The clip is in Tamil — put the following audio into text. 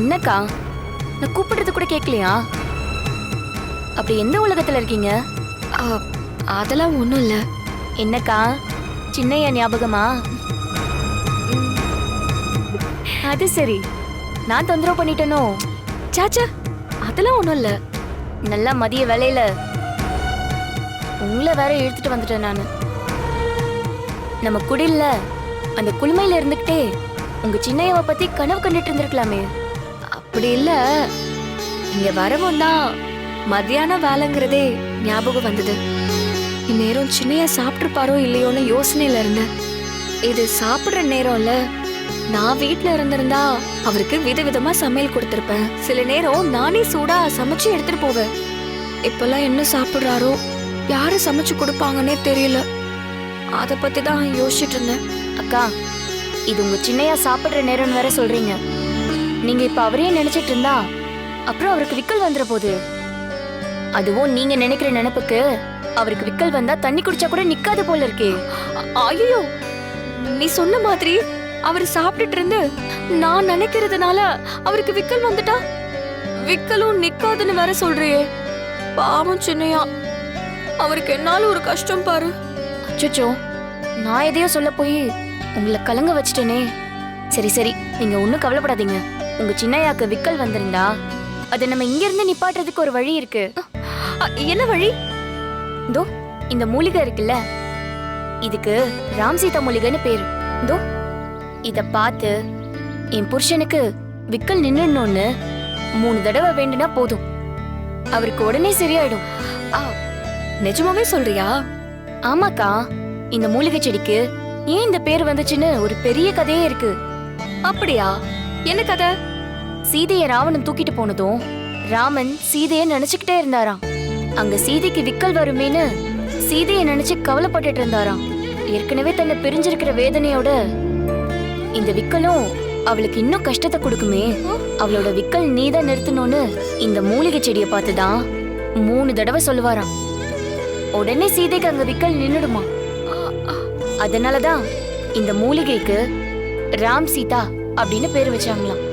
என்னக்கா? நான் கூப்பிடுறது கூட கேட்கலையா அப்படி எந்த உலகத்துல இருக்கீங்க? அதெல்லாம் ஒன்றும் இல்லை. என்னக்கா? சின்னையா ஞாபகமா? அது சரி. நான் தொந்தரவு பண்ணிட்டேனோ? சாச்சா அதெல்லாம் ஒன்றும் இல்லை. நல்லா மதிய வேலையில. உங்களை வேற இழுத்துட்டு வந்துட்டேன் நான். நம்ம குடில்ல அந்த குளுமையில இருந்துகிட்டே உங்க சின்னையாவை பத்தி கனவு கண்டுட்டு இருந்திருக்கலாமே. அப்படி இல்லை. இங்கே வரவும் தான் மத்தியான வேலைங்கிறதே ஞாபகம் வந்தது. இந்நேரம் சின்னையா சாப்பிட்ருப்பாரோ இல்லையோன்னு யோசனையில இருந்தேன். இது சாப்பிட்ற நேரம்ல நான் வீட்டுல இருந்திருந்தா அவருக்கு விதவிதமா சமையல் கொடுத்திருப்பேன். சில நேரம் நானே சூடா சமைச்சு எடுத்துட்டு போவேன். இப்பெல்லாம் என்ன சாப்பிடுறாரோ யாரு சமைச்சு கொடுப்பாங்கன்னே தெரியல. அத பத்தி தான் யோசிச்சுட்டு இருந்தேன். அக்கா இது உங்க சின்னையா சாப்பிடுற நேரம்னு வேற சொல்றீங்க. நீங்க இப்ப அவரையே நினைச்சிட்டு இருந்தா அப்புறம் அவருக்கு விக்கல் வந்துற போகுது அதுவும் நீங்க நினைக்கிற நினைப்புக்கு அவருக்கு விக்கல் வந்தா தண்ணி குடிச்சா கூட நிக்காது போல இருக்கே. ஐயோ நீ சொன்ன மாதிரி அவர் சாப்பிட்டுட்டு இருந்து நான் நினைக்கிறதுனால அவருக்கு விக்கல் வந்துட்டா? விக்கலும் நிக்காதுன்னு வேற சொல்றியே. பாவம் சின்னையா. அவருக்கு என்னால ஒரு கஷ்டம் பாரு. அச்சோ நான் எதையோ சொல்ல போய் உங்களை கலங்க வச்சிட்டேனே. சரி சரி நீங்க ஒன்றும் கவலைப்படாதீங்க. உங்க சின்னையாக்கு விக்கல் வந்திருந்தா அதை நம்ம இங்க இருந்து நிப்பாட்டுறதுக்கு ஒரு வழி இருக்கு. என்ன வழி? இதோ இந்த மூலிகை இருக்குல்ல? இதுக்கு ராம் சீதா மூலிகைன்னு பேரு. இதோ இத பார்த்து என் புருஷனுக்கு விக்கல் நின்னுன்னு மூணு தடவை வேண்டுனா போதும். அவருக்கு உடனே சரியாயிடும். ஆ, நிஜமாவே சொல்றியா? ஆமாக்கா இந்த மூலிகை செடிக்கு ஏன் இந்த பேர் வந்துச்சுன்னு ஒரு பெரிய கதையே இருக்கு. அப்படியா? என்ன கதை? சீதையை ராவணன் தூக்கிட்டு போனதும் ராமன் சீதையை நினைச்சுக்கிட்டே இருந்தாராம். அங்க சீதைக்கு விக்கல் வருமேன்னு சீதையை நினைச்சு கவலைப்பட்டுட்டு இருந்தாராம். ஏற்கனவே தன்னை பிரிஞ்சிருக்கிற வேதனையோட இந்த விக்கலும் அவளுக்கு இன்னும் கஷ்டத்தை கொடுக்குமே. அவளோட விக்கல் நீதான் நிறுத்தணும்னு இந்த மூலிகை செடியை பார்த்துதான் மூணு தடவை சொல்லுவாராம். உடனே சீதைக்கு அங்க விக்கல் நின்னுடுமா. அதனாலதான் இந்த மூலிகைக்கு ராம் சீதா அப்படின்னு பேர் வச்சாங்களாம்.